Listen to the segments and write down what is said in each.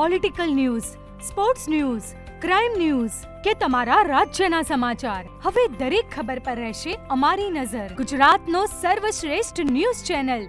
Political news sports news crime news કે તમારા રાજ્યના સમાચાર. હવે દરેક ખબર પર રહેશે અમારી નજર. ગુજરાતનો સર્વશ્રેષ્ઠ news channel.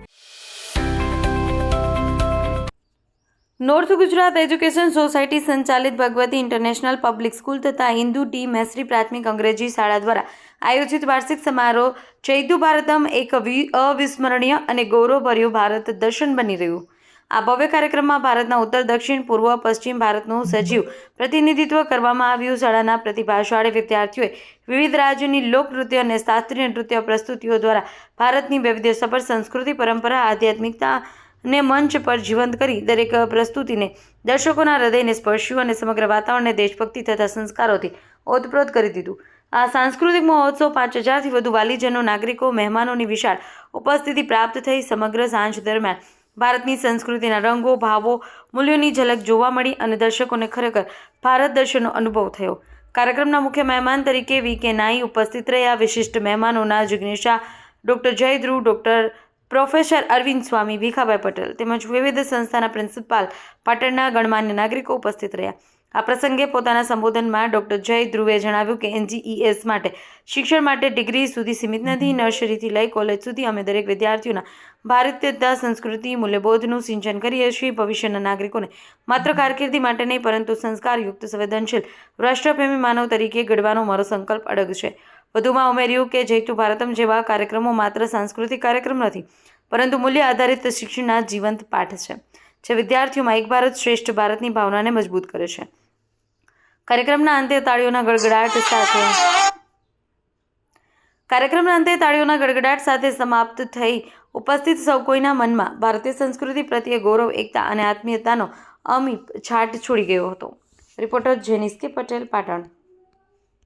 North Gujarat education society સંચાલિત ભગવતી ઇન્ટરનેશનલ પબ્લિક સ્કૂલ તથા હિન્દુ ટી મેસરી પ્રાથમિક અંગ્રેજી શાળા દ્વારા આયોજિત વાર્ષિક સમારોહ ચૈતુ ભારતમ એક અવિસ્મરણીય અને ગૌરવભર્યું ભારત દર્શન બની રહ્યું. આ ભવ્ય કાર્યક્રમમાં ભારતના ઉત્તર, દક્ષિણ, પૂર્વ, પશ્ચિમ ભારતનું સજીવ પ્રતિનિધિત્વ કરવામાં આવ્યું. શાળાના પ્રતિભાશાળી વિદ્યાર્થીઓએ વિવિધ રાજ્યોની લોકનૃત્ય અને શાસ્ત્રીય નૃત્ય પ્રસ્તુતિઓ દ્વારા ભારતની વૈવિધ્યસભર સંસ્કૃતિ, પરંપરા, આધ્યાત્મિકતા ને મંચ પર જીવંત કરી દરેક પ્રસ્તુતિને દર્શકોના હૃદયને સ્પર્શ્યું અને સમગ્ર વાતાવરણને દેશભક્તિ તથા સંસ્કારોથી ઓતપ્રોત કરી દીધું. આ સાંસ્કૃતિક મહોત્સવ પાંચ હજારથી વધુ વાલીજનો, નાગરિકો, મહેમાનોની વિશાળ ઉપસ્થિતિ પ્રાપ્ત થઈ. સમગ્ર સાંજ દરમિયાન ભારતની સંસ્કૃતિના રંગો, ભાવો, મૂલ્યોની ઝલક જોવા મળી અને દર્શકોને ખરેખર ભારત દર્શનનો અનુભવ થયો. કાર્યક્રમના મુખ્ય મહેમાન તરીકે વી. કે. નાઈ ઉપસ્થિત રહ્યા. વિશિષ્ટ મહેમાનોના Jignesha doctor Jay Dhruv doctor professor Arvind Swami, Bhikhabhai Patel તેમજ વિવિધ સંસ્થાના પ્રિન્સિપાલ પાટણના ગણમાન્ય નાગરિકો ઉપસ્થિત રહ્યા. આ પ્રસંગે પોતાના સંબોધનમાં ડૉક્ટર જય ધ્રુવે જણાવ્યું કે એનજીઈએસ માટે શિક્ષણ માટે ડિગ્રી સુધી સીમિત નથી. નર્સરીથી લઈ કોલેજ સુધી અમે દરેક વિદ્યાર્થીઓના ભારતીયતા, સંસ્કૃતિ, મૂલ્યબોધનું સિંચન કરીએ છીએ. ભવિષ્યના નાગરિકોને માત્ર કારકિર્દી માટે નહીં, પરંતુ સંસ્કારયુક્ત, સંવેદનશીલ, રાષ્ટ્રપ્રેમી માનવ તરીકે ઘડવાનો મારો સંકલ્પ અડગ છે. વધુમાં ઉમેર્યું કે જૈતુ ભારતમ જેવા કાર્યક્રમો માત્ર સાંસ્કૃતિક કાર્યક્રમ નથી, પરંતુ મૂલ્ય આધારિત શિક્ષણના જીવંત પાઠ છે. જે વિદ્યાર્થીઓમાં એક ભારત શ્રેષ્ઠ ભારતની ભાવનાને મજબૂત કરે છે. કાર્યક્રમના અંતે તાળીઓના ગડગડાટ સાથે કાર્યક્રમના અંતે તાળીઓના ગડગડાટ સાથે સમાપ્ત થઈ ઉપસ્થિત સૌ કોઈના મનમાં ભારતીય સંસ્કૃતિ પ્રત્યે ગૌરવ, એકતા અને આત્મીયતાનો અમિત છાટ છોડી ગયો હતો. રિપોર્ટર જેનિસ્કે પટેલ, પાટણ.